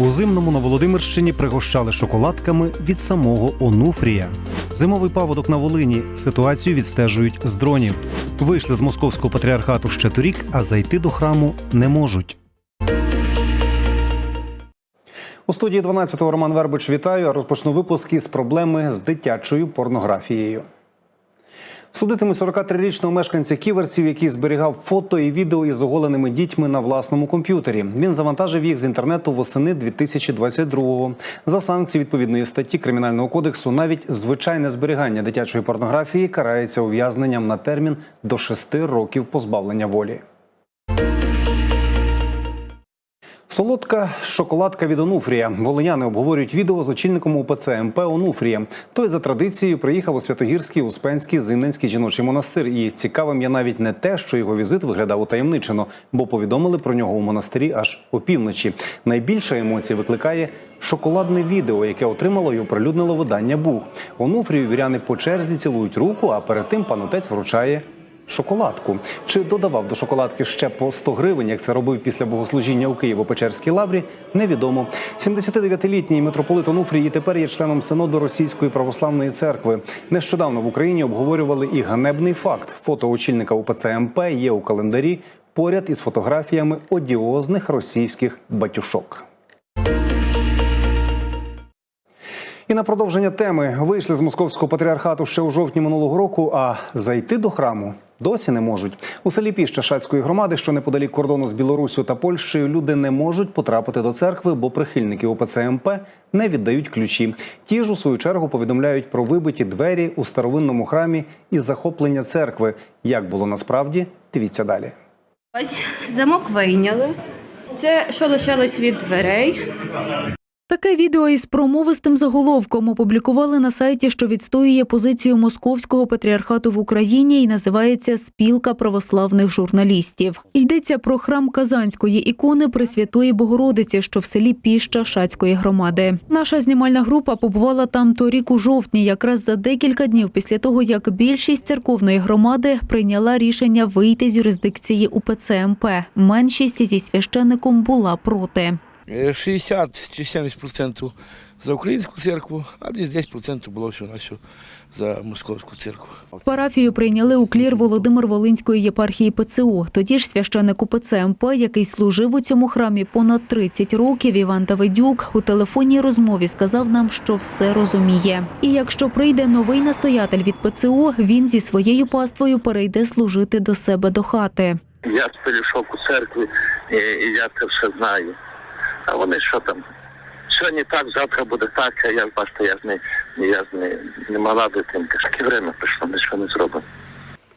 У зимному на Володимирщині пригощали шоколадками від самого Онуфрія. Зимовий паводок на Волині ситуацію відстежують з дронів. Вийшли з московського патріархату ще торік, а зайти до храму не можуть. У студії 12-го Роман Вербич вітаю. Розпочну випуск із проблеми з дитячою порнографією. Судитимуть 43-річного мешканця ківерців, який зберігав фото і відео із оголеними дітьми на власному комп'ютері. Він завантажив їх з інтернету восени 2022-го. За санкції відповідної статті кримінального кодексу навіть звичайне зберігання дитячої порнографії карається ув'язненням на термін до 6 років позбавлення волі. Солодка шоколадка від Онуфрія. Волиняни обговорюють відео з очільником УПЦ МП Онуфрія. Той за традицією приїхав у Святогірський Успенський Зимненський жіночий монастир. І цікавим є навіть не те, що його візит виглядав утаємничено, бо повідомили про нього у монастирі аж опівночі. Найбільше емоцій викликає шоколадне відео, яке отримало і оприлюднило видання Бух. Онуфрію віряни по черзі цілують руку, а перед тим пан отець вручає шоколадку. Чи додавав до шоколадки ще по 100 гривень, як це робив після богослужіння у Києво-Печерській лаврі, невідомо. 79-літній митрополит Онуфрій тепер є членом синоду Російської православної церкви. Нещодавно в Україні обговорювали і ганебний факт. Фото очільника УПЦ МП є у календарі поряд із фотографіями одіозних російських батюшок. І на продовження теми вийшли з московського патріархату ще у жовтні минулого року, а зайти до храму досі не можуть. У селі Піща Шацької громади, що неподалік кордону з Білоруссю та Польщею, люди не можуть потрапити до церкви, бо прихильники ОПЦ МП не віддають ключі. Ті ж у свою чергу повідомляють про вибиті двері у старовинному храмі і захоплення церкви. Як було насправді, дивіться далі. Ось замок вийняли. Це що лишилось від дверей. Таке відео із промовистим заголовком опублікували на сайті, що відстоює позицію московського патріархату в Україні і називається Спілка православних журналістів. Йдеться про храм Казанської ікони Пресвятої Богородиці, що в селі Піща Шацької громади. Наша знімальна група побувала там торік у жовтні, якраз за декілька днів після того, як більшість церковної громади прийняла рішення вийти з юрисдикції УПЦ МП. Меншість зі священником була проти. Е, 60 чи 70% за українську церкву, а десь 10% було всього на за московську церкву. Парафію прийняли у клір Володимир Волинської єпархії ПЦУ. Тоді ж священник УПЦ МП, який служив у цьому храмі понад 30 років, Іван Давидюк, у телефонній розмові сказав нам, що все розуміє. І якщо прийде новий настоятель від ПЦУ, він зі своєю паствою перейде служити до себе до хати. Я перейшов у церкві, і, і я це все знаю. А вони що там? Сьогодні так, завтра буде так, а я бачите, я ж не, я ж не, не мала дитинка. Таке время прийшло, нічого не зробимо.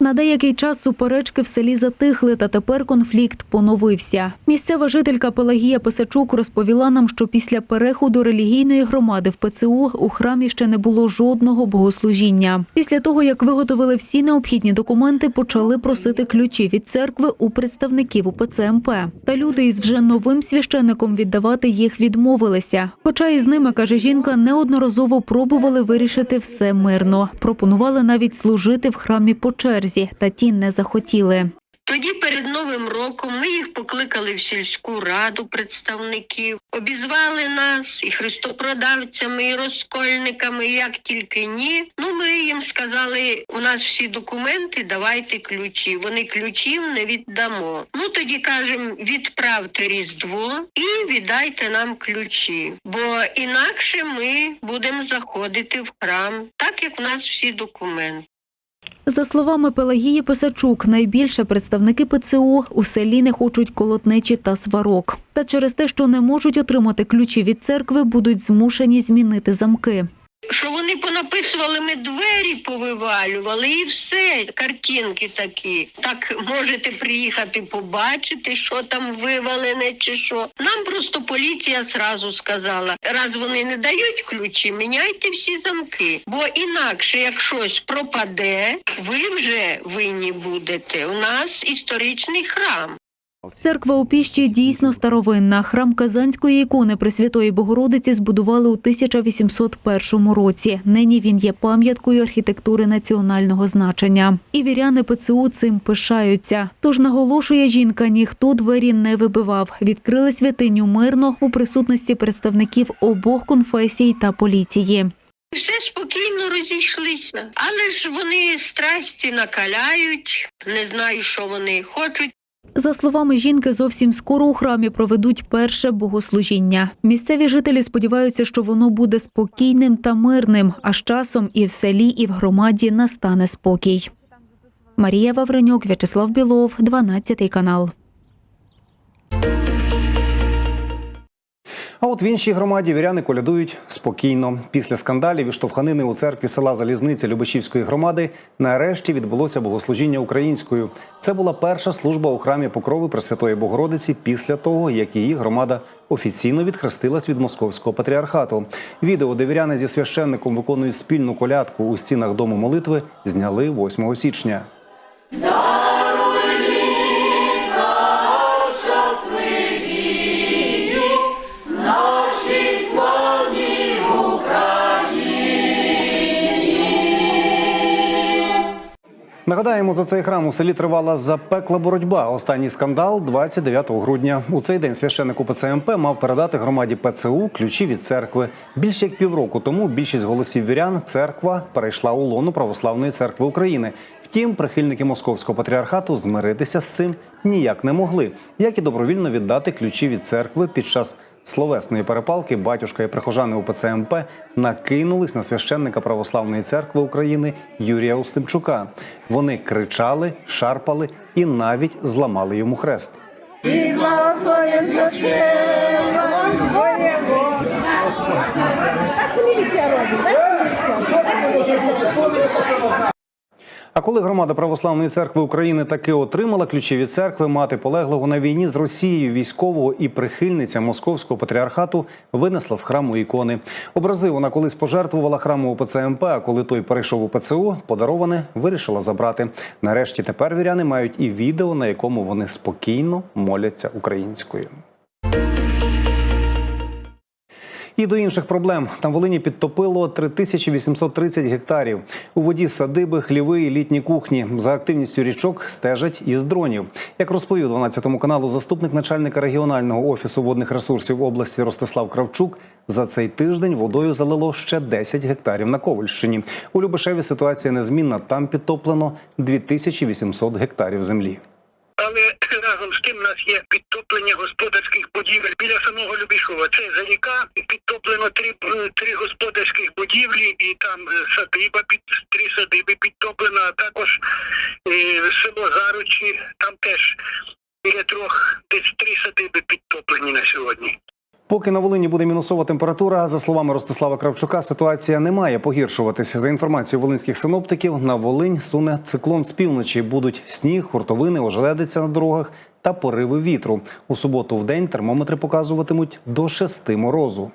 На деякий час суперечки в селі затихли, та тепер конфлікт поновився. Місцева жителька Пелагія Писачук розповіла нам, що після переходу релігійної громади в ПЦУ у храмі ще не було жодного богослужіння. Після того, як виготовили всі необхідні документи, почали просити ключі від церкви у представників УПЦ МП. Та люди із вже новим священником віддавати їх відмовилися. Хоча із ними, каже жінка, неодноразово пробували вирішити все мирно. Пропонували навіть служити в храмі по черзі, та ті не захотіли. Тоді перед Новим роком ми їх покликали в сільську раду представників, обізвали нас і христопродавцями, і розкольниками, як тільки ні. Ну ми їм сказали, у нас всі документи, давайте ключі. Вони ключів не віддамо. Ну тоді кажемо, відправте різдво і віддайте нам ключі, бо інакше ми будемо заходити в храм, так як у нас всі документи. За словами Пелагії Писачук, найбільше представники ПЦУ у селі не хочуть колотнечі та сварок. Та через те, що не можуть отримати ключі від церкви, будуть змушені змінити замки. Що вони понаписували, ми двері повивалювали і все, картинки такі. Так можете приїхати побачити, що там вивалене чи що. Нам просто поліція зразу сказала, раз вони не дають ключі, міняйте всі замки. Бо інакше, як щось пропаде, ви вже винні будете. У нас історичний храм. Церква у піщі дійсно старовинна. Храм Казанської ікони Пресвятої Богородиці збудували у 1801 році. Нині він є пам'яткою архітектури національного значення. І віряни ПЦУ цим пишаються. Тож наголошує жінка, ніхто двері не вибивав. Відкрили святиню мирно у присутності представників обох конфесій та поліції. Все спокійно розійшлися. Але ж вони страсті накаляють, не знаю, що вони хочуть. За словами жінки, зовсім скоро у храмі проведуть перше богослужіння. Місцеві жителі сподіваються, що воно буде спокійним та мирним, а з часом і в селі, і в громаді настане спокій. Марія Вавренюк, В'ячеслав Білов, 12 канал. А от в іншій громаді віряни колядують спокійно. Після скандалів і штовханини у церкві села Залізниця Любешівської громади нарешті відбулося богослужіння українською. Це була перша служба у храмі Покрови Пресвятої Богородиці після того, як її громада офіційно відхрестилась від московського патріархату. Відео, де віряни зі священником виконують спільну колядку у стінах дому молитви, зняли 8 січня. Нагадаємо, за цей храм у селі тривала запекла боротьба. Останній скандал 29 грудня. У цей день священник УПЦ МП мав передати громаді ПЦУ ключі від церкви. Більше як півроку тому більшість голосів вірян церква перейшла у лоно Православної церкви України. Втім, прихильники московського патріархату змиритися з цим ніяк не могли, як і добровільно віддати ключі від церкви під час словесної перепалки батюшка і прихожани УПЦ МП накинулись на священника Православної церкви України Юрія Устимчука. Вони кричали, шарпали і навіть зламали йому хрест. А коли громада Православної церкви України таки отримала ключі від церкви, мати полеглого на війні з Росією військового і прихильниця московського патріархату винесла з храму ікони. Образи вона колись пожертвувала храму УПЦ МП, а коли той перейшов у ПЦУ, подароване вирішила забрати. Нарешті тепер віряни мають і відео, на якому вони спокійно моляться українською. І до інших проблем там Волині підтопило 3830 гектарів. У воді садиби, хліви і літні кухні. За активністю річок стежать із дронів. Як розповів 12 каналу заступник начальника регіонального офісу водних ресурсів області Ростислав Кравчук, за цей тиждень водою залило ще 10 гектарів на Ковальщині. У Любешеві ситуація незмінна. Там підтоплено 2800 гектарів землі. Але разом з тим у нас є підтоплення господарських будівель біля самого Любішова. Це за ріка підтоплено три, е, три господарських будівлі, і там е, садиба під три садиби підтоплено, а також е, село Заручі, там теж біля трьох десь три садиби підтоплені на сьогодні. Поки на Волині буде мінусова температура, за словами Ростислава Кравчука, ситуація не має погіршуватися. За інформацією волинських синоптиків, на Волинь суне циклон з півночі. Будуть сніг, хуртовини, ожеледиця на дорогах та пориви вітру. У суботу в день термометри показуватимуть до 6 морозу.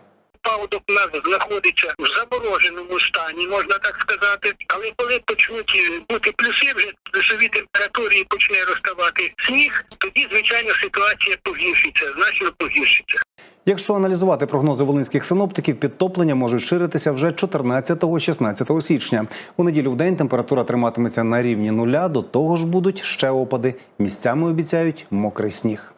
Паводок у нас знаходиться в замороженому стані, можна так сказати. Але коли почнуть е, бути плюси, вже плюсові температури і почне розставати сніг, тоді звичайно ситуація погіршиться, значно погіршиться. Якщо аналізувати прогнози волинських синоптиків, підтоплення можуть ширитися вже 14-16 січня. У неділю в день температура триматиметься на рівні нуля. До того ж будуть ще опади. Місцями обіцяють мокрий сніг.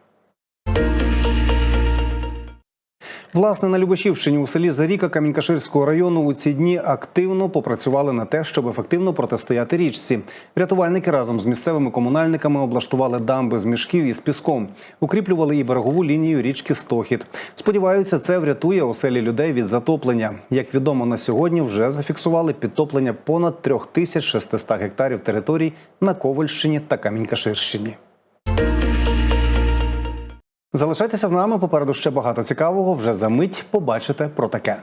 Власне, на Любешівщині у селі Заріка Камінькаширського району у ці дні активно попрацювали на те, щоб ефективно протистояти річці. Рятувальники разом з місцевими комунальниками облаштували дамби з мішків із піском, укріплювали і берегову лінію річки Стохід. Сподіваються, це врятує оселі людей від затоплення. Як відомо на сьогодні, вже зафіксували підтоплення понад 3600 гектарів територій на Ковальщині та Камінькаширщині. Залишайтеся з нами. Попереду ще багато цікавого. Вже за мить побачите про таке.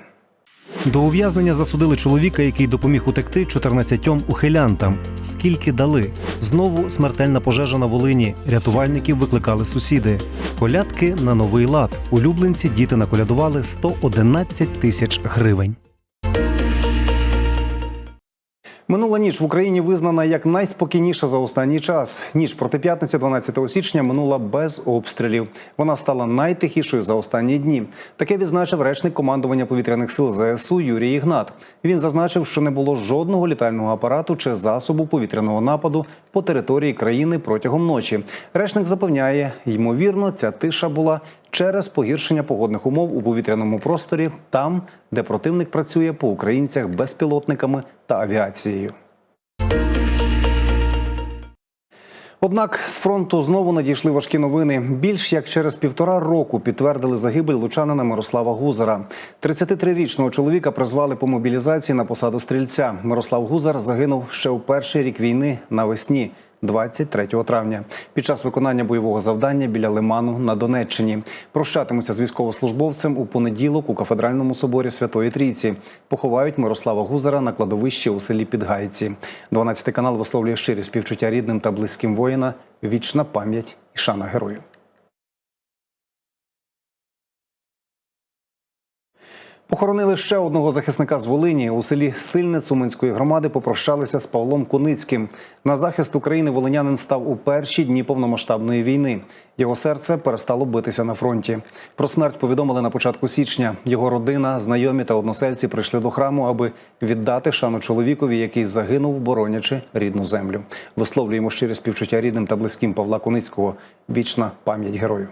До ув'язнення засудили чоловіка, який допоміг утекти 14 ухилянтам. Скільки дали? Знову смертельна пожежа на Волині. Рятувальників викликали сусіди. Колядки на новий лад. Улюбленці діти наколядували 111 тисяч гривень. Минула ніч в Україні визнана як найспокійніша за останній час. Ніч проти п'ятниці, 12 січня, минула без обстрілів. Вона стала найтихішою за останні дні. Таке відзначив речник командування повітряних сил ЗСУ Юрій Ігнат. Він зазначив, що не було жодного літального апарату чи засобу повітряного нападу по території країни протягом ночі. Речник запевняє, ймовірно, ця тиша була через погіршення погодних умов у повітряному просторі, там, де противник працює по українцях безпілотниками та авіацією. Однак з фронту знову надійшли важкі новини. Більш як через півтора року підтвердили загибель лучанина Мирослава Гузара. 33-річного чоловіка призвали по мобілізації на посаду стрільця. Мирослав Гузар загинув ще у перший рік війни навесні. 23 травня під час виконання бойового завдання біля Лиману на Донеччині прощатимуться з військовослужбовцем у понеділок у кафедральному соборі Святої Трійці. Поховають Мирослава Гузара на кладовищі у селі Підгайці. 12 канал висловлює щирі співчуття рідним та близьким воїна. Вічна пам'ять і шана герою. Похоронили ще одного захисника з Волині у селі Сильне Цуманської громади. Попрощалися з Павлом Куницьким. На захист України волинянин став у перші дні повномасштабної війни. Його серце перестало битися на фронті. Про смерть повідомили на початку січня. Його родина, знайомі та односельці прийшли до храму, аби віддати шану чоловікові, який загинув, боронячи рідну землю. Висловлюємо щирі співчуття рідним та близьким Павла Куницького. Вічна пам'ять герою.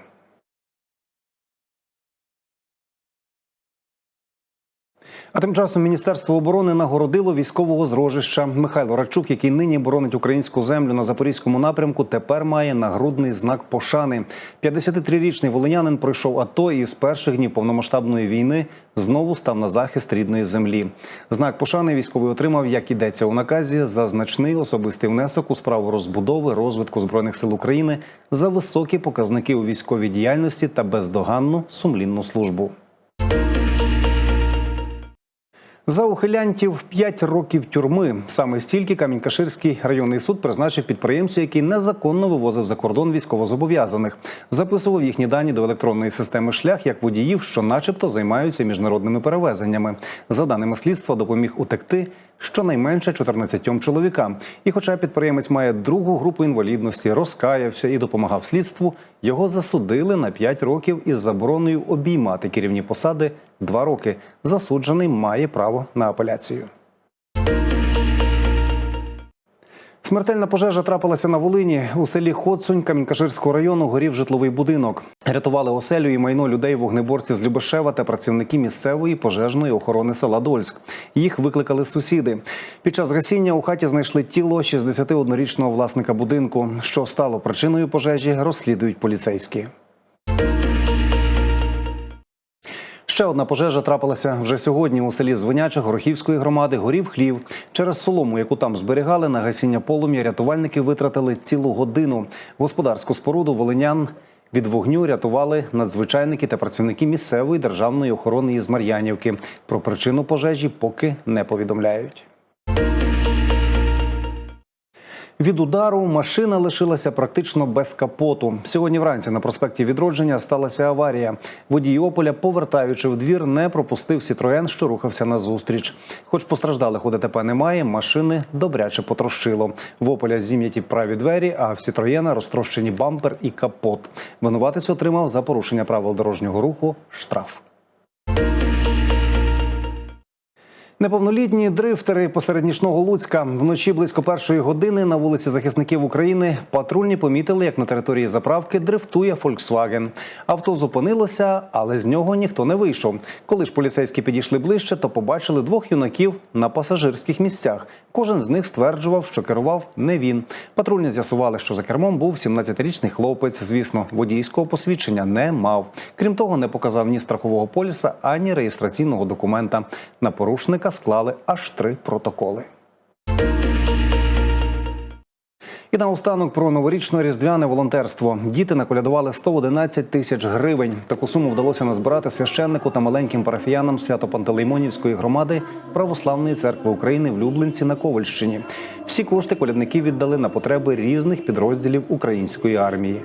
А тим часом Міністерство оборони нагородило військового з Рожища. Михайло Радчук, який нині боронить українську землю на запорізькому напрямку, тепер має нагрудний знак пошани. 53-річний волинянин пройшов АТО і з перших днів повномасштабної війни знову став на захист рідної землі. Знак пошани військовий отримав, як ідеться у наказі, за значний особистий внесок у справу розбудови розвитку збройних сил України за високі показники у військовій діяльності та бездоганну сумлінну службу. За ухилянтів 5 років тюрми. Саме стільки Камінь-Каширський районний суд призначив підприємцю, який незаконно вивозив за кордон військовозобов'язаних, записував їхні дані до електронної системи шлях як водіїв, що, начебто, займаються міжнародними перевезеннями. За даними слідства, допоміг утекти щонайменше 14 чоловікам. І, хоча підприємець має другу групу інвалідності, розкаявся і допомагав слідству, його засудили на 5 років із забороною обіймати керівні посади 2 роки. Засуджений має право на апеляцію. Смертельна пожежа трапилася на Волині. У селі Хоцунь Камінкаширського району горів житловий будинок. Рятували оселю і майно людей вогнеборці з Любешева та працівники місцевої пожежної охорони села Дольськ. Їх викликали сусіди. Під час гасіння у хаті знайшли тіло 61-річного власника будинку. Що стало причиною пожежі, розслідують поліцейські. Ще одна пожежа трапилася вже сьогодні у селі Звиняча Горохівської громади. Горів хлів. Через солому, яку там зберігали, на гасіння полум'я рятувальники витратили цілу годину. Господарську споруду волинян від вогню рятували надзвичайники та працівники місцевої державної охорони із Мар'янівки. Про причину пожежі поки не повідомляють. Від удару машина лишилася практично без капоту. Сьогодні вранці на проспекті Відродження сталася аварія. Водій Ополя, повертаючи в двір, не пропустив Сітроен, що рухався назустріч. Хоч постраждалих у ДТП немає, машини добряче потрощило. В Ополя зім'яті праві двері, а в Сітроєна розтрощені бампер і капот. Винуватець отримав за порушення правил дорожнього руху штраф. Неповнолітні дрифтери посеред нічного Луцька вночі близько першої години на вулиці захисників України патрульні помітили, як на території заправки дрифтує Volkswagen. Авто зупинилося, але з нього ніхто не вийшов. Коли ж поліцейські підійшли ближче, то побачили двох юнаків на пасажирських місцях. Кожен з них стверджував, що керував не він. Патрульні з'ясували, що за кермом був 17-річний хлопець. Звісно, водійського посвідчення не мав. Крім того, не показав ні страхового поліса, ані реєстраційного документа. На порушника склали аж три протоколи. І наостанок про новорічно-різдвяне волонтерство. Діти наколядували 111 тисяч гривень. Таку суму вдалося назбирати священнику та маленьким парафіянам Свято-Пантелеймонівської громади Православної церкви України в Люблинці на Ковальщині. Всі кошти колядники віддали на потреби різних підрозділів української армії.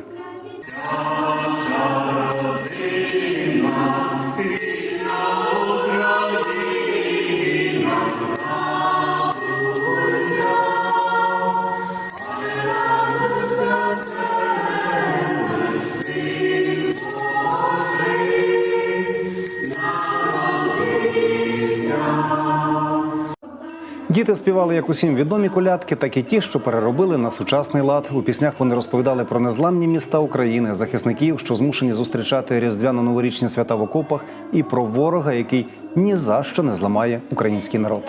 Діти співали як усім відомі колядки, так і ті, що переробили на сучасний лад. У піснях вони розповідали про незламні міста України, захисників, що змушені зустрічати різдвяно-новорічні свята в окопах, і про ворога, який ні за що не зламає український народ.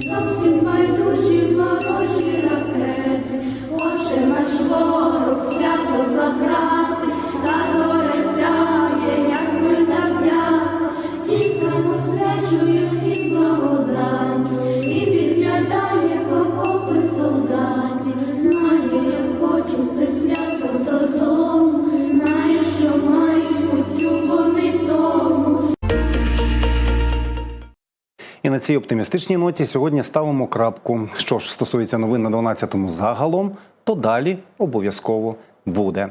Зовсім байдужі на цій оптимістичній ноті сьогодні ставимо крапку. Що ж стосується новин на 12-му загалом, то далі обов'язково буде.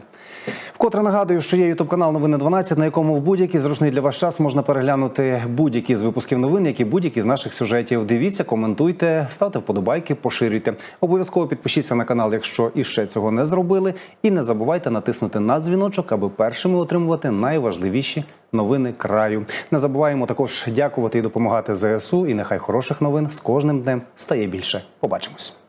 Вкотре нагадую, що є ютуб канал Новини 12, на якому в будь-який зручний для вас час можна переглянути будь-які з випусків новин, як і будь-які з наших сюжетів. Дивіться, коментуйте, ставте вподобайки, поширюйте. Обов'язково підпишіться на канал, якщо іще цього не зробили. І не забувайте натиснути на дзвіночок, аби першими отримувати найважливіші новини краю. Не забуваємо також дякувати і допомагати ЗСУ. І нехай хороших новин з кожним днем стає більше. Побачимось.